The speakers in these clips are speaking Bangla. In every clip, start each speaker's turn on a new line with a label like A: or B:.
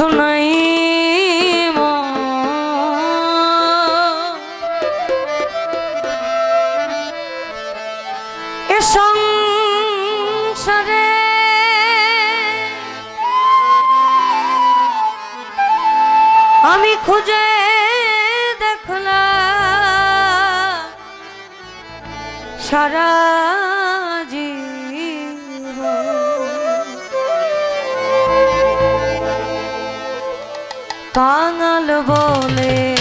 A: কিছু নাই সংসারে আমি খুঁজে দেখলাম সারা কাঙাল বলে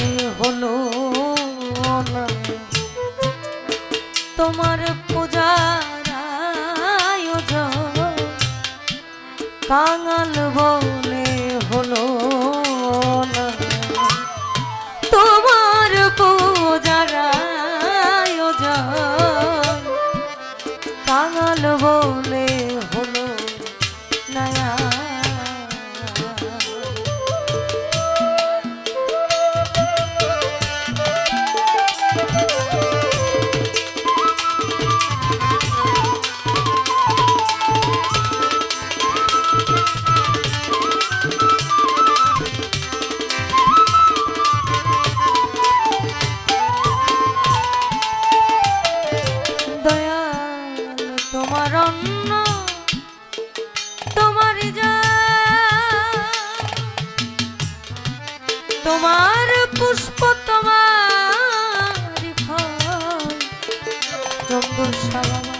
A: চন্দ্রশালা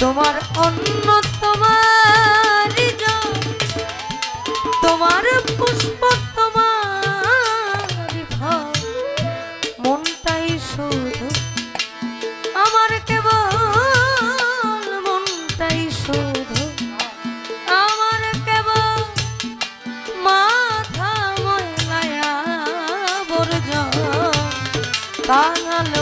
A: তোমার অন্ন তোমার তোমার পুষ্প তোমার মনটাই শুধু আমার কেবল, মনটাই শুধু আমার কেবল। মাথা ময়লায়া বর্জ কাঙাল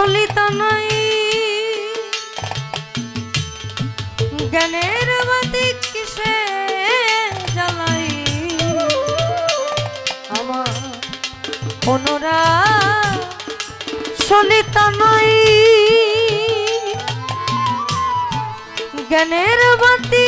A: সলিতা নাই। জ্ঞানের বাতি কিসে জ্বালাই? আমার অনুরা সলিতা নাই। জ্ঞানের বাতি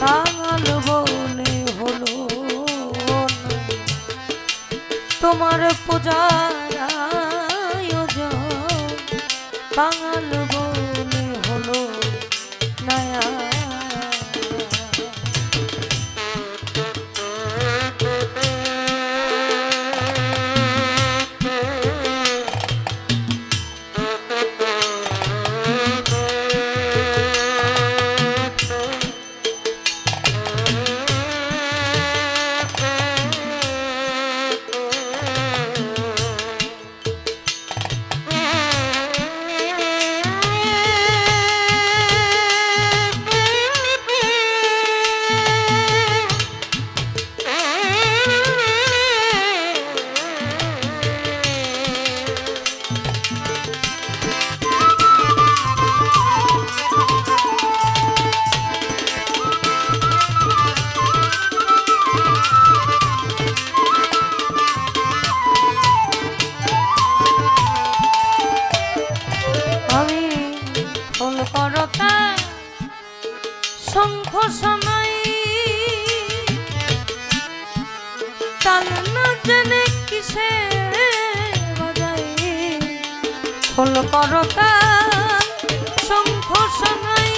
A: কাঙাল বলে হলো তোমার পূজার জেনে কিসে বাজাই খোল করতা শঙ্খ শোনাই।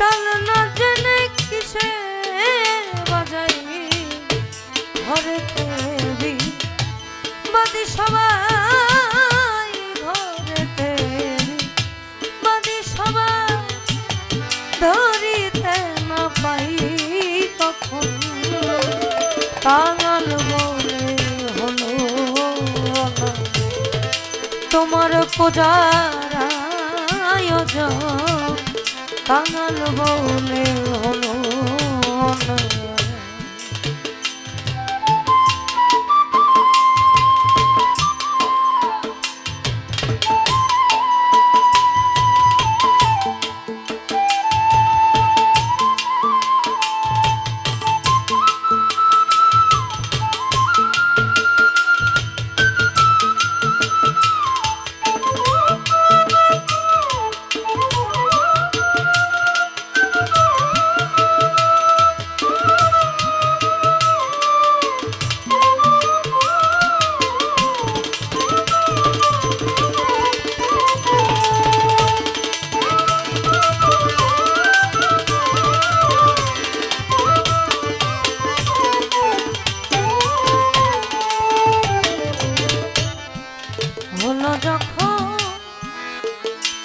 A: তাল না জেনে কিসে বাজাই ঘরে বাদি সবাই পূজার আয়োজন কাঙাল বলে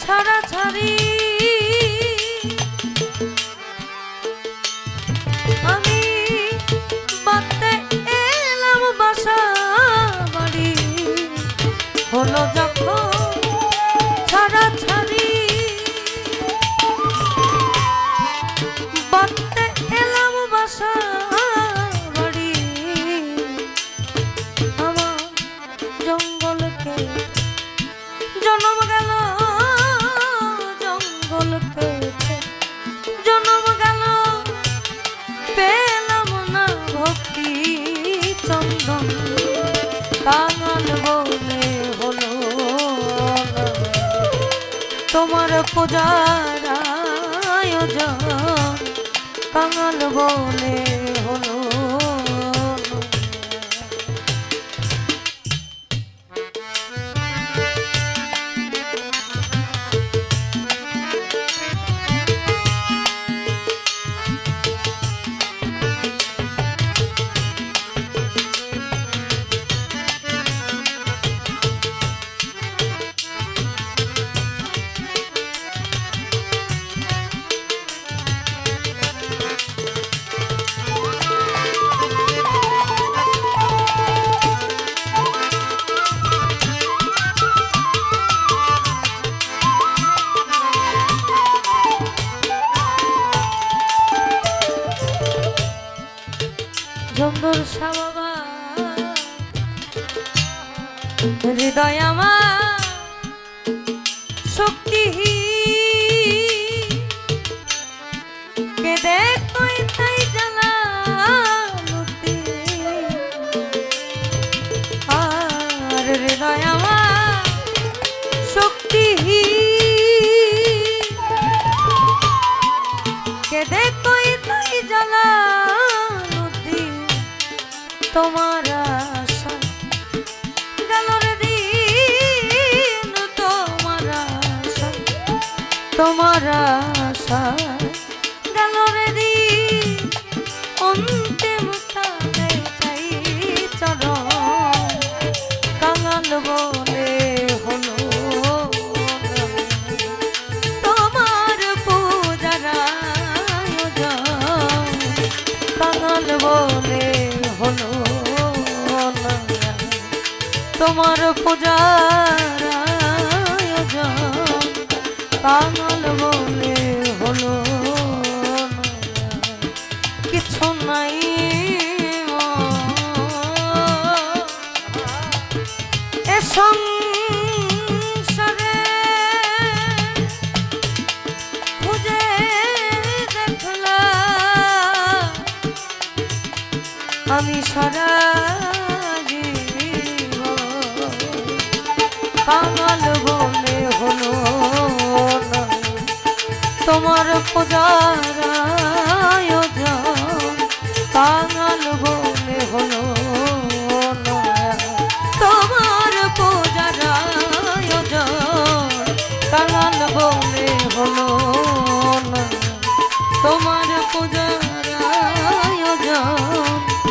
A: ছাড়া ছাড়ি। আমি বাঁধতে এলাম বাসা বাড়ি। হলো যখন কাঙাল বলে হলো। তোমার পূজার আয়োজন কাঙাল বলে তাই জ্বালা লুটি। তোমার তোমার আশা গেল রে দিন অন্তিম কালে চাই চরণ কাঙাল বলে হলো তোমার পূজার কাঙাল বলে হলো তোমার আয়োজন কাঙাল বলে হলো কিছু নাই এ সংসারে খুঁজে দেখলা আমি সারা তোমার